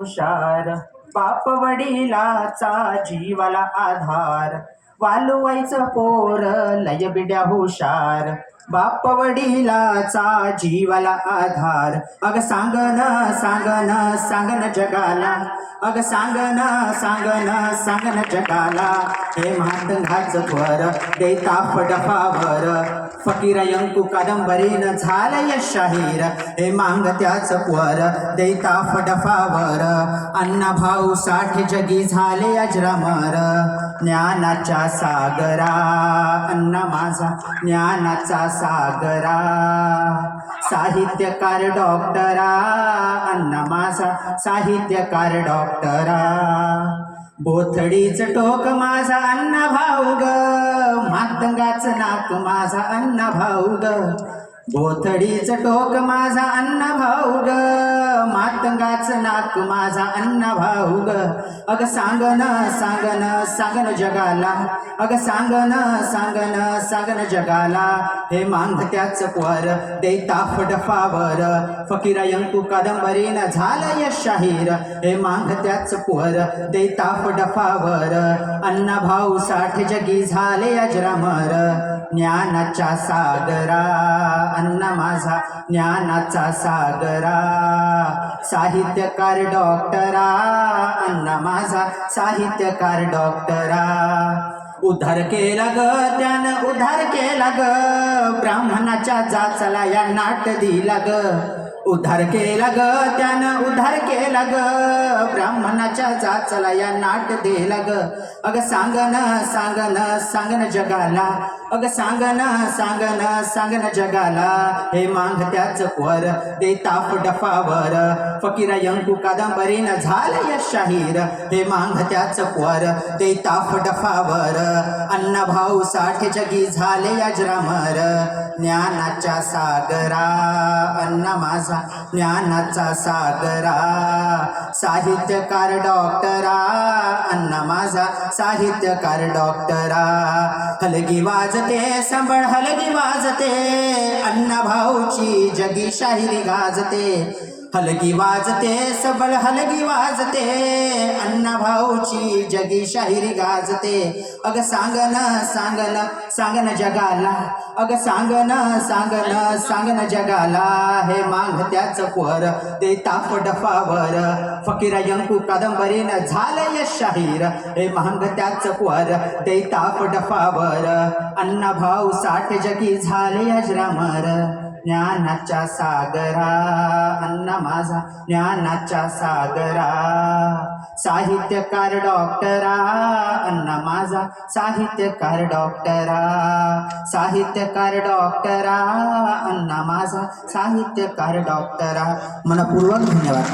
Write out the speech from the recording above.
हुशार. बाप वडिलाचा जीवाला आधार. वालुवायचं पोर लय बिड्या हुशार. बाप वडिलाचा जीवाला आधार. अग सांगन सांगन सांगन जगाला. अग सांगन सांगन सांगन जगाला. हे मातंगाच वर देता फडफावर. फकीर यंकू कादंबरीन झालंय शाहीर. हे मांगत्याच वर देता फडफावर. अण्णा भाऊ साठ जगी झाले अजरामर. ज्ञानाच्या सागरा अण्णा माझा ज्ञानाचा सागरा. साहित्यकार डॉक्टरा अण्णा माझा साहित्यकार डॉक्टरा. बोथडीच टोक माझा अण्णा भाऊ ग मातंगाच नाक माझा अण्णा भाऊ ग. बोथडीच टोक माझा अन्न भाऊ ग मातंगाच नाक माझा अन्न भाऊ ग अग सांगन सांगन सांगन जगाला अग सांगन सांगन सांगन जगाला. हे मांगत्याच वर देता फडफावर. फकीरा यंकू कादंबरीन झालंय शाहीर. हे मांगत्याच वर देता फडफावर. अन्न भाऊ साठ जगी झाले अजरामर. ज्ञानाच्या सागरा अन्न माझा ज्ञानाचा सागरा. साहित्यकार डॉक्टरा अन्न माझा साहित्यकार डॉक्टरा. उद्धार केला ग त्यानं उद्धार केला ग. ब्राह्मणाच्या जाचला या नाट दिला ग. उद्धार केला ग त्यानं उद्धार केला ग. ब्राह्मणाच्या जाचला या नाट दिला ग. अग सांगन सांगन सांगन जगाला. अग सांगन सांगन सांगन जगाला. हे मांग त्याच वर देता डफावर. फकीरा यंकू कादंबरीन झालंय शाहीर. हे मांग त्याच वर देता डफावर. अन्न भाऊ साठे जगी झाले या ज्रामर. ज्ञानाच्या सागरा अन्न माझा ज्ञानाचा सागरा साहित्यकार डॉक्टरा अण्णा माझा साहित्यकार डॉक्टरा. हलगी वाजते संबळ हलगी वाजते अण्णा भाऊची जगी शाहिरी गाजते. हलगी वाजते सबल हलगी वाजते. अण्णा भाऊची जगी शाहिरी गाजते. अग सांगन सांगन सांगन जगाला. अग सांगन सांगन सांगन जगाला. हे मांग त्याच वर देता फडफावर फकीरा यंकू कादंबरीन झालंय शाहीर. हे मांग त्याच वर देता फडफावर अण्णा भाऊ साठ जगी झाले अजरामर. ज्ञानाच्या सागरा अन्न माझा ज्ञानाच्या सागरा साहित्यकार डॉक्टरा अन्न माझा साहित्यकार डॉक्टरा. साहित्यकार डॉक्टरा अन्न माझा साहित्यकार डॉक्टरा. मनपूर्वक धन्यवाद.